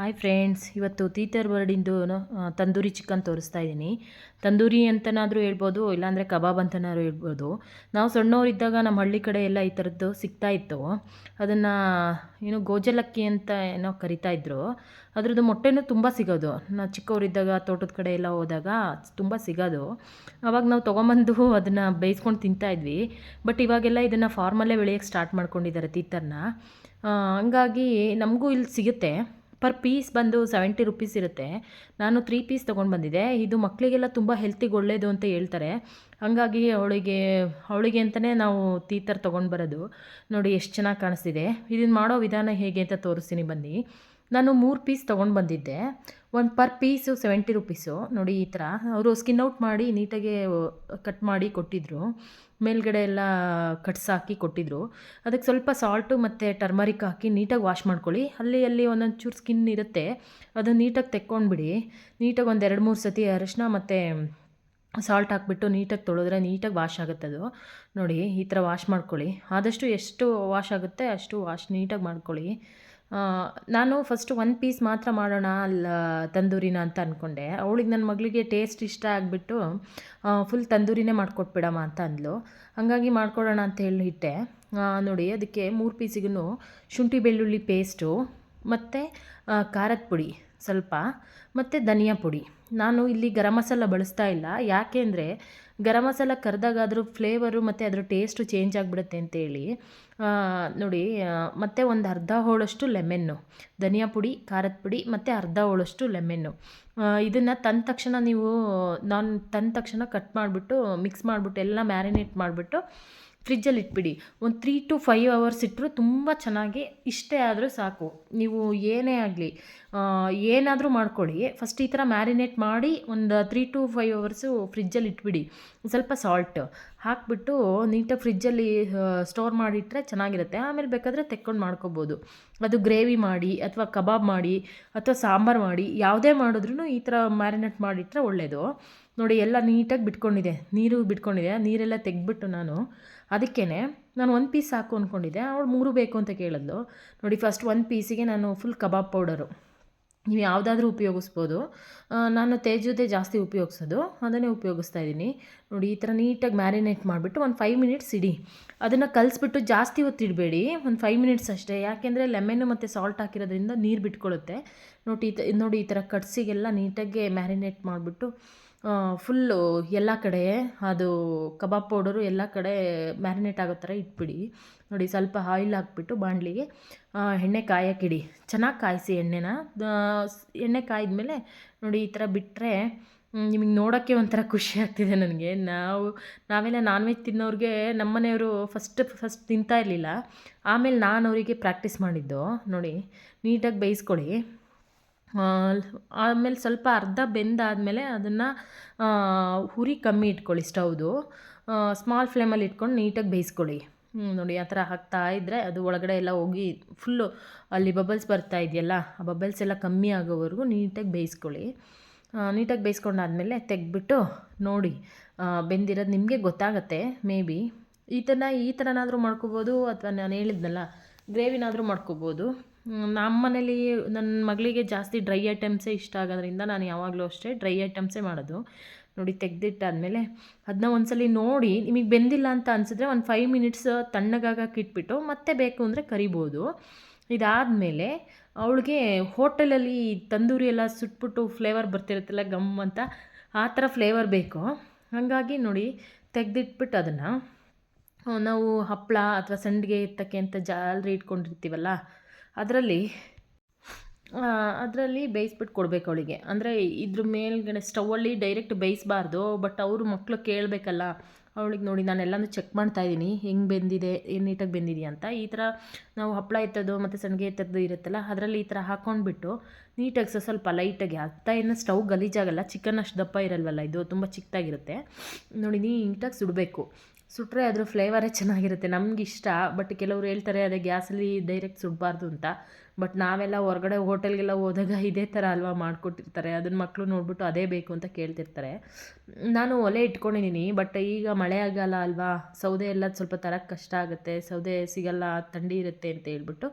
Hi friends ಇವತ್ತು ತೀತರ್ ಬರ್ಡಿಂದು tandoori chicken ತೋರಿಸ್ತಾ ಇದ್ದೀನಿ. ತಂದೂರಿ ಅಂತನಾದರೂ ಹೇಳ್ಬೋದು, ಇಲ್ಲಾಂದರೆ ಕಬಾಬ್ ಅಂತನಾದ್ರು ಹೇಳ್ಬೋದು. ನಾವು ಸಣ್ಣವರಿದ್ದಾಗ ನಮ್ಮ ಹಳ್ಳಿ ಕಡೆ ಎಲ್ಲ ಈ ಥರದ್ದು ಸಿಗ್ತಾ ಇತ್ತು. ಅದನ್ನು, ಏನು, ಗೋಜಲಕ್ಕಿ ಅಂತ ಏನೋ ಕರಿತಾ ಇದ್ರು. ಅದರದ್ದು ಮೊಟ್ಟೆನೂ ತುಂಬ ಸಿಗೋದು. ನಾವು ಚಿಕ್ಕವರಿದ್ದಾಗ, ತೋಟದ ಕಡೆ ಎಲ್ಲ ಹೋದಾಗ ತುಂಬ ಸಿಗೋದು. ಆವಾಗ ನಾವು ತೊಗೊಂಬಂದು ಅದನ್ನು ಬೇಯಿಸ್ಕೊಂಡು ತಿಂತಾಯಿದ್ವಿ ಬಟ್ ಇವಾಗೆಲ್ಲ ಇದನ್ನು ಫಾರ್ಮಲ್ಲೇ ಬೆಳೆಯೋಕ್ಕೆ ಸ್ಟಾರ್ಟ್ ಮಾಡ್ಕೊಂಡಿದ್ದಾರೆ ತೀತರ್ನ ಹಂಗಾಗಿ ನಮಗೂ ಇಲ್ಲಿ ಸಿಗುತ್ತೆ. ಪರ್ ಪೀಸ್ ಬಂದು ಸೆವೆಂಟಿ ರುಪೀಸ್ ಇರುತ್ತೆ. ನಾನು ತ್ರೀ ಪೀಸ್ ತೊಗೊಂಡು ಬಂದಿದ್ದೆ ಇದು ಮಕ್ಕಳಿಗೆಲ್ಲ ತುಂಬ ಹೆಲ್ತಿಗೆ ಒಳ್ಳೆಯದು ಅಂತ ಹೇಳ್ತಾರೆ. ಹಾಗಾಗಿ ಅವಳಿಗೆ ಅವಳಿಗೆ ಅಂತಲೇ ನಾವು ತೀತರ್ ತೊಗೊಂಡು ಬರೋದು. ನೋಡಿ, ಎಷ್ಟು ಚೆನ್ನಾಗಿ ಕಾಣಿಸ್ತಿದೆ. ಇದನ್ನು ಮಾಡೋ ವಿಧಾನ ಹೇಗೆ ಅಂತ ತೋರಿಸ್ತೀನಿ ಬನ್ನಿ. ನಾನು ಮೂರು ಪೀಸ್ ತೊಗೊಂಡು ಬಂದಿದ್ದೆ. ಒಂದು ಪರ್ ಪೀಸು ಸೆವೆಂಟಿ ರುಪೀಸು ನೋಡಿ ಈ ಥರ ಅವರು ಸ್ಕಿನ್ ಔಟ್ ಮಾಡಿ ನೀಟಾಗೆ ಕಟ್ ಮಾಡಿ ಕೊಟ್ಟಿದ್ದರು ಮೇಲ್ಗಡೆ ಎಲ್ಲ ಕಟ್ಸಾಕಿ ಕೊಟ್ಟಿದ್ದರು ಅದಕ್ಕೆ ಸ್ವಲ್ಪ ಸಾಲ್ಟು ಮತ್ತು ಟರ್ಮರಿಕ್ ಹಾಕಿ ನೀಟಾಗಿ ವಾಶ್ ಮಾಡ್ಕೊಳ್ಳಿ. ಅಲ್ಲಿ ಅಲ್ಲಿ ಒಂದೊಂದು ಚೂರು ಸ್ಕಿನ್ ಇರುತ್ತೆ. ಅದನ್ನು ನೀಟಾಗಿ ತೆಕ್ಕೊಂಡ್ಬಿಡಿ ನೀಟಾಗಿ ಒಂದು ಎರಡು, ಮೂರು ಸತಿ ಅರಶಿನ ಮತ್ತು ಸಾಲ್ಟ್ ಹಾಕ್ಬಿಟ್ಟು ನೀಟಾಗಿ ತೊಳೆದ್ರೆ ನೀಟಾಗಿ ವಾಶ್ ಆಗುತ್ತೆ ಅದು. ನೋಡಿ ಈ ಥರ ವಾಶ್ ಮಾಡ್ಕೊಳ್ಳಿ. ಆದಷ್ಟು ಎಷ್ಟು ವಾಶ್ ಆಗುತ್ತೆ ಅಷ್ಟು ವಾಶ್ ನೀಟಾಗಿ ಮಾಡ್ಕೊಳ್ಳಿ. ನಾನು ಫಸ್ಟ್ ಒಂದು ಪೀಸ್ ಮಾತ್ರ ಮಾಡೋಣ ಅಲ್ಲ, ತಂದೂರಿನ ಅಂತ ಅಂದ್ಕೊಂಡೆ ಅವಳಿಗೆ ನನ್ನ ಮಗಳಿಗೆ ಟೇಸ್ಟ್ ಇಷ್ಟ ಆಗಿಬಿಟ್ಟು ಫುಲ್ ತಂದೂರಿನೇ ಮಾಡಿಕೊಟ್ಬಿಡಮ್ಮ ಅಂತ ಅಂದ್ಲು. ಹಾಗಾಗಿ ಮಾಡ್ಕೊಡೋಣ ಅಂತ ಹೇಳಿ ಇಟ್ಟೆ ನೋಡಿ, ಅದಕ್ಕೆ ಮೂರು ಪೀಸಿಗೂ ಶುಂಠಿ ಬೆಳ್ಳುಳ್ಳಿ ಪೇಸ್ಟು ಮತ್ತು ಖಾರದ ಪುಡಿ ಸ್ವಲ್ಪ, ಮತ್ತು ಧನಿಯಾ ಪುಡಿ. ನಾನು ಇಲ್ಲಿ ಗರಂ ಮಸಾಲ ಬಳಸ್ತಾ ಇಲ್ಲ. ಯಾಕೆ ಅಂದರೆ ಗರಂ ಮಸಾಲ ಕರೆದಾಗಾದ್ರೂ ಫ್ಲೇವರು ಮತ್ತು ಅದರ ಟೇಸ್ಟು ಚೇಂಜ್ ಆಗಿಬಿಡುತ್ತೆ ಅಂತೇಳಿ ನೋಡಿ ಮತ್ತು ಒಂದು ಅರ್ಧ ಹೋಳಷ್ಟು ಲೆಮೆನ್ನು ಧನಿಯಾ ಪುಡಿ, ಖಾರದ ಪುಡಿ, ಮತ್ತು ಅರ್ಧ ಹೋಳಷ್ಟು ಲೆಮೆನ್ನು ಇದನ್ನು ತಂದ ತಕ್ಷಣ ನೀವು, ನಾನು ತಂದ ತಕ್ಷಣ ಕಟ್ ಮಾಡಿಬಿಟ್ಟು ಮಿಕ್ಸ್ ಮಾಡಿಬಿಟ್ಟು, ಎಲ್ಲ ಮ್ಯಾರಿನೇಟ್ ಮಾಡಿಬಿಟ್ಟು ಫ್ರಿಜ್ಜಲ್ಲಿ ಇಟ್ಬಿಡಿ. ಒಂದು ತ್ರೀ ಟು ಫೈವ್ ಅವರ್ಸ್ ಇಟ್ಟರೂ ತುಂಬ ಚೆನ್ನಾಗಿ ಇಷ್ಟೇ ಆದರೂ ಸಾಕು. ನೀವು ಏನೇ ಆಗಲಿ ಏನಾದರೂ ಮಾಡ್ಕೊಳ್ಳಿ ಫಸ್ಟ್ ಈ ಥರ ಮ್ಯಾರಿನೇಟ್ ಮಾಡಿ ಒಂದು ತ್ರೀ ಟು ಫೈವ್ ಅವರ್ಸು ಫ್ರಿಜ್ಜಲ್ಲಿ ಇಟ್ಬಿಡಿ. ಸ್ವಲ್ಪ ಸಾಲ್ಟ್ ಹಾಕಿಬಿಟ್ಟು ನೀಟಾಗಿ ಫ್ರಿಜ್ಜಲ್ಲಿ ಸ್ಟೋರ್ ಮಾಡಿಟ್ರೆ ಚೆನ್ನಾಗಿರುತ್ತೆ. ಆಮೇಲೆ ಬೇಕಾದರೆ ತೆಕ್ಕೊಂಡು ಮಾಡ್ಕೊಬೋದು. ಅದು ಗ್ರೇವಿ ಮಾಡಿ ಅಥವಾ ಕಬಾಬ್ ಮಾಡಿ ಅಥವಾ ಸಾಂಬಾರು ಮಾಡಿ, ಯಾವುದೇ ಮಾಡಿದ್ರೂ ಈ ಥರ ಮ್ಯಾರಿನೇಟ್ ಮಾಡಿಟ್ರೆ ಒಳ್ಳೆಯದು ನೋಡಿ ಎಲ್ಲ ನೀಟಾಗಿ ಬಿಟ್ಕೊಂಡಿದೆ, ನೀರು ಬಿಟ್ಕೊಂಡಿದೆ, ನೀರೆಲ್ಲ ತೆಗೆದ್ಬಿಟ್ಟು ನಾನು ಅದಕ್ಕೇ ನಾನು ಒಂದು ಪೀಸ್ ಸಾಕು ಅಂದ್ಕೊಂಡಿದ್ದೆ ಅವಳು ಮೂರು ಬೇಕು ಅಂತ ಕೇಳಿದ್ಲು. ನೋಡಿ ಫಸ್ಟ್ ಒಂದು ಪೀಸಿಗೆ ನಾನು ಫುಲ್ ಕಬಾಬ್ ಪೌಡರು ನೀವು ಯಾವುದಾದ್ರೂ ಉಪಯೋಗಿಸ್ಬೋದು. ನಾನು ತೇಜುದೇ ಜಾಸ್ತಿ ಉಪಯೋಗಿಸೋದು, ಅದನ್ನೇ ಉಪಯೋಗಿಸ್ತಾ ಇದ್ದೀನಿ. ನೋಡಿ ಈ ಥರ ನೀಟಾಗಿ ಮ್ಯಾರಿನೇಟ್ ಮಾಡಿಬಿಟ್ಟು ಒಂದು ಫೈವ್ ಮಿನಿಟ್ಸ್ ಇಡಿ. ಅದನ್ನು ಕಲಿಸ್ಬಿಟ್ಟು ಜಾಸ್ತಿ ಹೊತ್ತಿಡಬೇಡಿ ಒಂದು ಫೈವ್ ಮಿನಿಟ್ಸ್ ಅಷ್ಟೇ. ಯಾಕೆಂದರೆ ಲೆಮೆನ್ನು ಮತ್ತು ಸಾಲ್ಟ್ ಹಾಕಿರೋದ್ರಿಂದ ನೀರು ಬಿಟ್ಕೊಳ್ಳುತ್ತೆ ನೋಡಿ ಈ ನೋಡಿ ಈ ಥರ ಕಟ್ಸಿಗೆಲ್ಲ ನೀಟಾಗಿ ಮ್ಯಾರಿನೇಟ್ ಮಾಡಿಬಿಟ್ಟು ಫುಲ್ಲು ಎಲ್ಲ ಕಡೆ, ಅದು ಕಬಾಬ್ ಪೌಡರು ಎಲ್ಲ ಕಡೆ ಮ್ಯಾರಿನೇಟ್ ಆಗೋ ಥರ ಇಟ್ಬಿಡಿ. ನೋಡಿ ಸ್ವಲ್ಪ ಆಯಿಲ್ ಹಾಕ್ಬಿಟ್ಟು ಬಾಣಲಿಗೆ ಎಣ್ಣೆ ಕಾಯಕ್ಕಿಡಿ. ಚೆನ್ನಾಗಿ ಕಾಯಿಸಿ ಎಣ್ಣೆನ. ಎಣ್ಣೆ ಕಾಯಿದ್ಮೇಲೆ ನೋಡಿ ಈ ಥರ ಬಿಟ್ಟರೆ ನಿಮಗೆ ನೋಡೋಕ್ಕೆ ಒಂಥರ ಖುಷಿ ಆಗ್ತಿದೆ ನನಗೆ. ನಾವು, ನಾವೆಲ್ಲ ನಾನ್ ವೆಜ್ ತಿನ್ನೋರಿಗೆ ನಮ್ಮ ಮನೆಯವರು ಫಸ್ಟ್ ಫಸ್ಟ್ ತಿಂತಾ ಇರಲಿಲ್ಲ. ಆಮೇಲೆ ನಾನು ಅವರಿಗೆ ಪ್ರಾಕ್ಟೀಸ್ ಮಾಡಿದ್ದು. ನೋಡಿ, ನೀಟಾಗಿ ಬೇಯಿಸ್ಕೊಳ್ಳಿ ಆಮೇಲೆ ಸ್ವಲ್ಪ ಅರ್ಧ ಬೆಂದಾದಮೇಲೆ ಅದನ್ನು ಹುರಿ ಕಮ್ಮಿ ಇಟ್ಕೊಳ್ಳಿ ಸ್ಟೌದು ಸ್ಮಾಲ್ ಫ್ಲೇಮಲ್ಲಿ ಇಟ್ಕೊಂಡು ನೀಟಾಗಿ ಬೇಯಿಸ್ಕೊಳ್ಳಿ. ನೋಡಿ ಆ ಥರ ಹಾಕ್ತಾ ಇದ್ದರೆ ಅದು ಒಳಗಡೆ ಎಲ್ಲ ಹೋಗಿ ಫುಲ್ಲು ಅಲ್ಲಿ ಬಬಲ್ಸ್ ಬರ್ತಾ ಇದೆಯಲ್ಲ, ಆ ಬಬಲ್ಸ್ ಎಲ್ಲ ಕಮ್ಮಿ ಆಗೋವರೆಗೂ ನೀಟಾಗಿ ಬೇಯಿಸ್ಕೊಳ್ಳಿ. ನೀಟಾಗಿ ಬೇಯಿಸ್ಕೊಂಡಾದ್ಮೇಲೆ ತೆಗೆದ್ಬಿಟ್ಟು ನೋಡಿ ಬೆಂದಿರೋದು ನಿಮಗೆ ಗೊತ್ತಾಗತ್ತೆ, ಮೇ ಬಿ. ಈ ಥರ ಈ ಥರನಾದರೂ ಮಾಡ್ಕೋಬೋದು ಅಥವಾ ನಾನು ಹೇಳಿದ್ನಲ್ಲ, ಗ್ರೇವಿನಾದರೂ ಮಾಡ್ಕೋಬೋದು. ನಮ್ಮ ಮನೇಲಿ ನನ್ನ ಮಗಳಿಗೆ ಜಾಸ್ತಿ ಡ್ರೈ ಐಟಮ್ಸೇ ಇಷ್ಟ ಆಗೋದ್ರಿಂದ ನಾನು ಯಾವಾಗಲೂ ಅಷ್ಟೇ ಡ್ರೈ ಐಟಮ್ಸೇ ಮಾಡೋದು. ನೋಡಿ ತೆಗೆದಿಟ್ಟಾದಮೇಲೆ ಅದನ್ನ ಒಂದ್ಸಲಿ ನೋಡಿ ನಿಮಗೆ ಬೆಂದಿಲ್ಲ ಅಂತ ಅನಿಸಿದ್ರೆ ಒಂದು ಫೈವ್ ಮಿನಿಟ್ಸ್ ತಣ್ಣಗಾಗಕ್ಕೆ ಇಟ್ಬಿಟ್ಟು ಮತ್ತೆ ಬೇಕು ಅಂದರೆ ಕರಿಬೋದು. ಇದಾದಮೇಲೆ ಅವಳಿಗೆ ಹೋಟೆಲಲ್ಲಿ ತಂದೂರಿ ಎಲ್ಲ ಸುಟ್ಬಿಟ್ಟು ಫ್ಲೇವರ್ ಬರ್ತಿರುತ್ತಲ್ಲ ಗಮ್ ಅಂತ ಆ ಥರ ಫ್ಲೇವರ್ ಬೇಕು. ಹಾಗಾಗಿ ನೋಡಿ ತೆಗೆದಿಟ್ಬಿಟ್ಟು ಅದನ್ನು ನಾವು ಹಪ್ಪಳ ಅಥವಾ ಸಂಡಿಗೆ ಎತ್ತಕ್ಕೆ ಅಂತ ಜಾಲರಿ ಇಟ್ಕೊಂಡಿರ್ತೀವಲ್ಲ ಅದರಲ್ಲಿ ಅದರಲ್ಲಿ ಬೇಯಿಸ್ಬಿಟ್ಟು ಕೊಡಬೇಕು ಅವಳಿಗೆ. ಅಂದರೆ ಇದ್ರ ಮೇಲ್ಗಡೆ ಸ್ಟವಲ್ಲಿ ಡೈರೆಕ್ಟ್ ಬೇಯಿಸಬಾರ್ದು ಬಟ್ ಅವರು ಮಕ್ಕಳು ಕೇಳಬೇಕಲ್ಲ, ಅವಳಿಗೆ ನೋಡಿ ನಾನು ಎಲ್ಲನೂ ಚೆಕ್ ಮಾಡ್ತಾ ಇದ್ದೀನಿ, ಹೆಂಗೆ ಬೆಂದಿದೆ, ಏನು ನೀಟಾಗಿ ಬೆಂದಿದೆಯಾ ಅಂತ. ಈ ಥರ ನಾವು ಹಪ್ಪಳ ಎತ್ತೋದು, ಮತ್ತು ಸಂಡಿಗೆ ಎತ್ತದ್ದು ಇರುತ್ತಲ್ಲ, ಅದರಲ್ಲಿ ಈ ಥರ ಹಾಕ್ಕೊಂಡ್ಬಿಟ್ಟು ನೀಟಾಗಿ ಸೊ, ಸ್ವಲ್ಪ ಲೈಟಾಗಿ ಅರ್ಥ ಏನು ಸ್ಟವ್ ಗಲೀಜಾಗಲ್ಲ, ಚಿಕನ್ ಅಷ್ಟು ದಪ್ಪ ಇರಲ್ವಲ್ಲ, ಇದು ತುಂಬ ಚಿಕ್ಕದಾಗಿರುತ್ತೆ. ನೋಡಿ ನೀಟಾಗಿ ಸುಡಬೇಕು. ಸುಟ್ಟರೆ ಅದ್ರ ಫ್ಲೇವರೇ ಚೆನ್ನಾಗಿರುತ್ತೆ, ನಮ್ಗೆ ಇಷ್ಟ. ಬಟ್ ಕೆಲವರು ಹೇಳ್ತಾರೆ, ಅದೇ ಗ್ಯಾಸಲ್ಲಿ ಡೈರೆಕ್ಟ್ ಸುಡಬಾರ್ದು ಅಂತ. ಬಟ್ ನಾವೆಲ್ಲ ಹೊರಗಡೆ ಹೋಟೆಲ್ಗೆಲ್ಲ ಹೋದಾಗ ಇದೇ ಥರ ಅಲ್ವಾ ಮಾಡಿಕೊಟ್ಟಿರ್ತಾರೆ. ಅದನ್ನ ಮಕ್ಕಳು ನೋಡಿಬಿಟ್ಟು ಅದೇ ಬೇಕು ಅಂತ ಕೇಳ್ತಿರ್ತಾರೆ. ನಾನು ಒಲೆ ಇಟ್ಕೊಂಡಿದ್ದೀನಿ ಬಟ್ ಈಗ ಮಳೆ ಆಗಲ್ಲ ಅಲ್ವಾ? ಸೌದೆ ಎಲ್ಲ ಸ್ವಲ್ಪ ತರಕ್ಕೆ ಕಷ್ಟ ಆಗುತ್ತೆ. ಸೌದೆ ಸಿಗಲ್ಲ, ಥಂಡಿ ಇರುತ್ತೆ ಅಂತ ಹೇಳ್ಬಿಟ್ಟು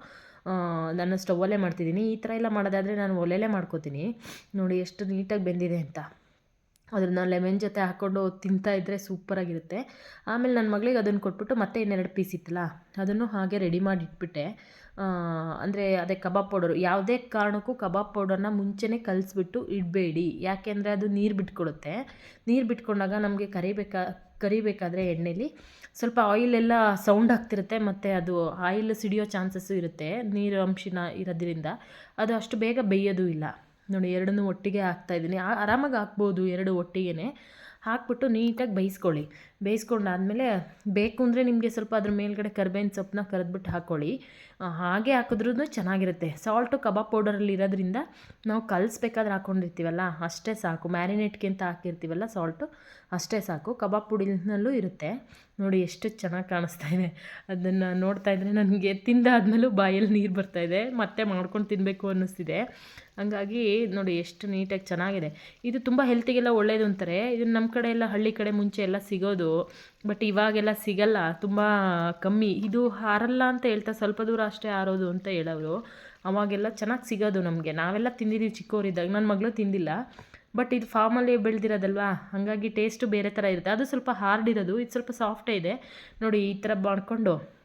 ನಾನು ಸ್ಟವಲ್ಲೇ ಮಾಡ್ತಿದ್ದೀನಿ ಈ ಥರ ಎಲ್ಲ ಮಾಡೋದಾದರೆ ನಾನು ಒಲೆಯಲ್ಲೇ ಮಾಡ್ಕೋತೀನಿ. ನೋಡಿ, ಎಷ್ಟು ನೀಟಾಗಿ ಬೆಂದಿದೆ ಅಂತ. ಅದನ್ನು ಲೆಮನ್ ಜೊತೆ ಹಾಕ್ಕೊಂಡು ತಿಂತಾ ಇದ್ದರೆ ಸೂಪರಾಗಿರುತ್ತೆ ಆಮೇಲೆ ನನ್ನ ಮಗಳಿಗೆ ಅದನ್ನು ಕೊಟ್ಬಿಟ್ಟು ಮತ್ತೆ ಇನ್ನೆರಡು ಪೀಸ್ ಇತ್ತಲ್ಲ, ಅದನ್ನು ಹಾಗೆ ರೆಡಿ ಮಾಡಿ ಇಟ್ಬಿಟ್ಟೆ. ಅಂದರೆ ಅದೇ ಕಬಾಬ್ ಪೌಡರು, ಯಾವುದೇ ಕಾರಣಕ್ಕೂ ಕಬಾಬ್ ಪೌಡರ್ನ ಮುಂಚೆನೇ ಕಲಿಸ್ಬಿಟ್ಟು ಇಡಬೇಡಿ. ಯಾಕೆಂದರೆ ಅದು ನೀರು ಬಿಟ್ಕೊಡುತ್ತೆ. ನೀರು ಬಿಟ್ಕೊಂಡಾಗ ನಮಗೆ ಕರಿಬೇಕಾ, ಕರಿಬೇಕಾದ್ರೆ ಎಣ್ಣೆಲಿ ಸ್ವಲ್ಪ ಆಯಿಲೆಲ್ಲ ಸೌಂಡ್ ಆಗ್ತಿರುತ್ತೆ ಮತ್ತು ಅದು ಆಯಿಲ್ ಸಿಡಿಯೋ ಚಾನ್ಸಸ್ಸು ಇರುತ್ತೆ ನೀರು ಅಂಶನ ಇರೋದ್ರಿಂದ. ಅದು ಅಷ್ಟು ಬೇಗ ಬೇಯೋದು ಇಲ್ಲ. ನೋಡಿ ಎರಡನ್ನೂ ಒಟ್ಟಿಗೆ ಹಾಕ್ತಾಯಿದ್ದೀನಿ ಆರಾಮಾಗಿ ಹಾಕ್ಬೋದು ಎರಡು ಒಟ್ಟಿಗೆ ಹಾಕ್ಬಿಟ್ಟು ನೀಟಾಗಿ ಬೇಯಿಸ್ಕೊಳ್ಳಿ. ಬೇಯಿಸ್ಕೊಂಡಾದ್ಮೇಲೆ ಬೇಕು ಅಂದರೆ ನಿಮಗೆ ಸ್ವಲ್ಪ ಅದ್ರ ಮೇಲ್ಗಡೆ ಕರ್ಬೇವಿನ ಸೊಪ್ಪನ್ನ ಕರೆದ್ಬಿಟ್ಟು ಹಾಕ್ಕೊಳ್ಳಿ ಹಾಗೆ ಹಾಕಿದ್ರೂ ಚೆನ್ನಾಗಿರುತ್ತೆ. ಸಾಲ್ಟು ಕಬಾಬ್ ಪೌಡರಲ್ಲಿ ಇರೋದ್ರಿಂದ ನಾವು ಕಲಿಸ್ಬೇಕಾದ್ರೆ ಹಾಕ್ಕೊಂಡಿರ್ತೀವಲ್ಲ ಅಷ್ಟೇ ಸಾಕು. ಮ್ಯಾರಿನೇಟ್ಗೆ ಅಂತ ಹಾಕಿರ್ತೀವಲ್ಲ ಸಾಲ್ಟು ಅಷ್ಟೇ ಸಾಕು. ಕಬಾಬ್ ಪುಡಿನಲ್ಲೂ ಇರುತ್ತೆ. ನೋಡಿ ಎಷ್ಟು ಚೆನ್ನಾಗಿ ಕಾಣಿಸ್ತಾ ಇದೆ. ಅದನ್ನು ನೋಡ್ತಾ ಇದ್ದರೆ ನನಗೆ ತಿಂದಾದ್ಮೇಲೂ ಬಾಯಲ್ಲಿ ನೀರು ಇದೆ. ಮತ್ತೆ ಮಾಡ್ಕೊಂಡು ತಿನ್ನಬೇಕು ಅನ್ನಿಸ್ತಿದೆ. ಹಂಗಾಗಿ ನೋಡಿ ಎಷ್ಟು ನೀಟಾಗಿ ಚೆನ್ನಾಗಿದೆ. ಇದು ತುಂಬ ಹೆಲ್ತಿಗೆಲ್ಲ ಒಳ್ಳೆಯದು ಅಂತಾರೆ. ಇದನ್ನು ನಮ್ಮ ಕಡೆ ಎಲ್ಲ ಹಳ್ಳಿ ಕಡೆ ಮುಂಚೆ ಎಲ್ಲ ಸಿಗೋದು. ಬಟ್ ಇವಾಗೆಲ್ಲ ಸಿಗಲ್ಲ. ತುಂಬ ಕಮ್ಮಿ. ಇದು ಹಾರಲ್ಲ ಅಂತ ಹೇಳ್ತಾ ಸ್ವಲ್ಪ ದೂರ ಅಷ್ಟೇ ಹಾರೋದು ಅಂತ ಹೇಳೋರು ಅವಾಗೆಲ್ಲ ಚೆನ್ನಾಗಿ ಸಿಗೋದು ನಮಗೆ. ನಾವೆಲ್ಲ ತಿಂದಿದ್ದೀವಿ ಚಿಕ್ಕವರಿದ್ದಾಗ ನನ್ನ ಮಗಳು ತಿಂದಿಲ್ಲ. ಬಟ್ ಇದು ಫಾರ್ಮಲ್ಲಿ ಬೆಳೆದಿರೋದಲ್ವಾ? ಹಾಗಾಗಿ ಟೇಸ್ಟು ಬೇರೆ ಥರ ಇರುತ್ತೆ. ಅದು ಸ್ವಲ್ಪ ಹಾರ್ಡ್ ಇರೋದು ಇದು ಸ್ವಲ್ಪ ಸಾಫ್ಟೇ ಇದೆ. ನೋಡಿ, ಈ ಥರ ಮಾಡ್ಕೊಂಡು.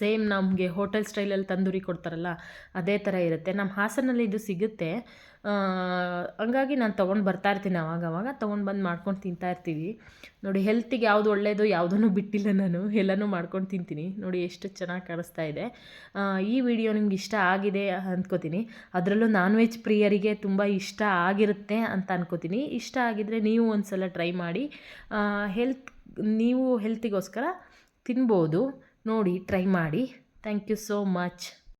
ಸೇಮ್ ನಮಗೆ ಹೋಟೆಲ್ ಸ್ಟೈಲಲ್ಲಿ ತಂದೂರಿ ಕೊಡ್ತಾರಲ್ಲ, ಅದೇ ಥರ ಇರುತ್ತೆ. ನಮ್ಮ ಹಾಸನಲ್ಲಿ ಇದು ಸಿಗುತ್ತೆ. ಹಂಗಾಗಿ ನಾನು ತೊಗೊಂಡು ಬರ್ತಾ ಇರ್ತೀನಿ ಅವಾಗ ಅವಾಗ, ತೊಗೊಂಡು ಬಂದು ಮಾಡ್ಕೊಂಡು ತಿಂತಾ ಇರ್ತೀವಿ. ನೋಡಿ ಹೆಲ್ತಿಗೆ ಯಾವುದು ಒಳ್ಳೆಯದು ಯಾವುದನ್ನು ಬಿಟ್ಟಿಲ್ಲ ನಾನು, ಎಲ್ಲನೂ ಮಾಡ್ಕೊಂಡು ತಿಂತೀನಿ. ನೋಡಿ, ಎಷ್ಟು ಚೆನ್ನಾಗಿ ಕಾಣಿಸ್ತಾ ಇದೆ. ಈ ವಿಡಿಯೋ ನಿಮ್ಗೆ ಇಷ್ಟ ಆಗಿದೆ ಅಂದ್ಕೋತೀನಿ ಅದರಲ್ಲೂ ನಾನ್ ವೆಜ್ ಪ್ರಿಯರಿಗೆ ತುಂಬ ಇಷ್ಟ ಆಗಿರುತ್ತೆ ಅಂತ ಅನ್ಕೋತೀನಿ. ಇಷ್ಟ ಆಗಿದ್ದರೆ ನೀವು ಒಂದು ಸಲ ಟ್ರೈ ಮಾಡಿ ಹೆಲ್ತ್ ನೀವು ಹೆಲ್ತಿಗೋಸ್ಕರ ತಿನ್ಬೋದು. ನೋಡಿ ಟ್ರೈ ಮಾಡಿ. Thank you so much